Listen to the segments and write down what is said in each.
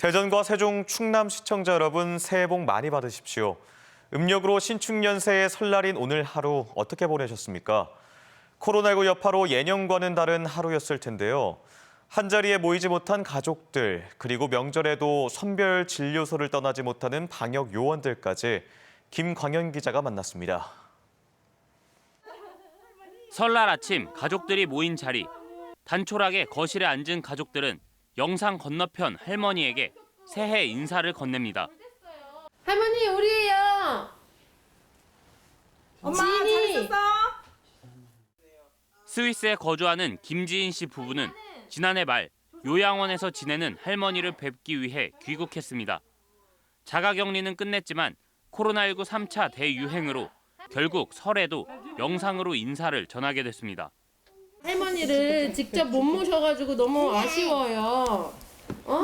대전과 세종, 충남 시청자 여러분 새해 복 많이 받으십시오. 음력으로 신축년새의 설날인 오늘 하루 어떻게 보내셨습니까? 코로나19 여파로 예년과는 다른 하루였을 텐데요. 한자리에 모이지 못한 가족들, 그리고 명절에도 선별 진료소를 떠나지 못하는 방역 요원들까지 김광현 기자가 만났습니다. 설날 아침 가족들이 모인 자리. 단촐하게 거실에 앉은 가족들은 영상 건너편 할머니에게 새해 인사를 건넵니다. 할머니 우리예요. 엄마 지인이. 잘 있었어? 스위스에 거주하는 김지인 씨 부부는 지난해 말 요양원에서 지내는 할머니를 뵙기 위해 귀국했습니다. 자가격리는 끝냈지만 코로나19 3차 대유행으로 결국 설에도 영상으로 인사를 전하게 됐습니다. 할머니를 직접 못 모셔가지고 너무 아쉬워요. 어?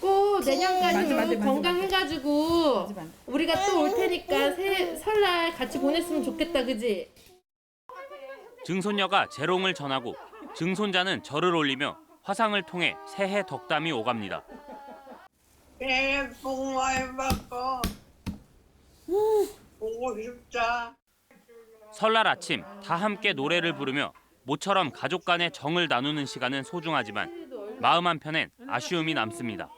꼭 내년까지 맞아, 맞아, 건강해가지고. 우리가 또 올 테니까 새, 설날 같이 보냈으면 좋겠다, 그지? 증손녀가 재롱을 전하고 증손자는 절을 올리며 화상을 통해 새해 덕담이 오갑니다. 새해 복 많이 받고 보고 싶다. 설날 아침 다 함께 노래를 부르며 모처럼 가족 간의 정을 나누는 시간은 소중하지만 마음 한편엔 아쉬움이 남습니다.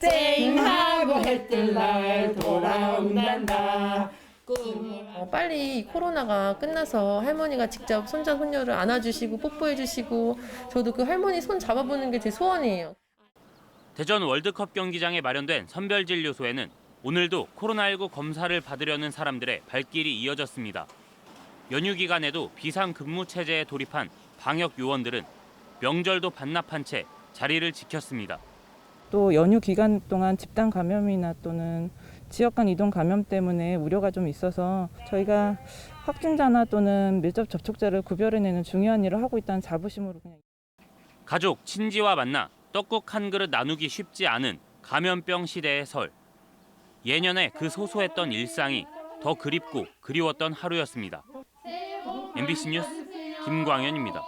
쨍하고 해뜰날 돌아온단다. 어, 빨리 이 코로나가 끝나서 할머니가 직접 손자 손녀를 안아주시고 뽀뽀해주시고 저도 그 할머니 손 잡아보는 게 제 소원이에요. 대전 월드컵 경기장에 마련된 선별진료소에는 오늘도 코로나19 검사를 받으려는 사람들의 발길이 이어졌습니다. 연휴 기간에도 비상근무 체제에 돌입한 방역 요원들은 명절도 반납한 채 자리를 지켰습니다. 또 연휴 기간 동안 집단 감염이나 또는 지역 간 이동 감염 때문에 우려가 좀 있어서 저희가 확진자나 또는 밀접 접촉자를 구별해내는 중요한 일을 하고 있다는 자부심으로 그냥 가족, 친지와 만나 떡국 한 그릇 나누기 쉽지 않은 감염병 시대의 설. 예년에 그 소소했던 일상이 더 그립고 그리웠던 하루였습니다. MBC 뉴스 김광현입니다.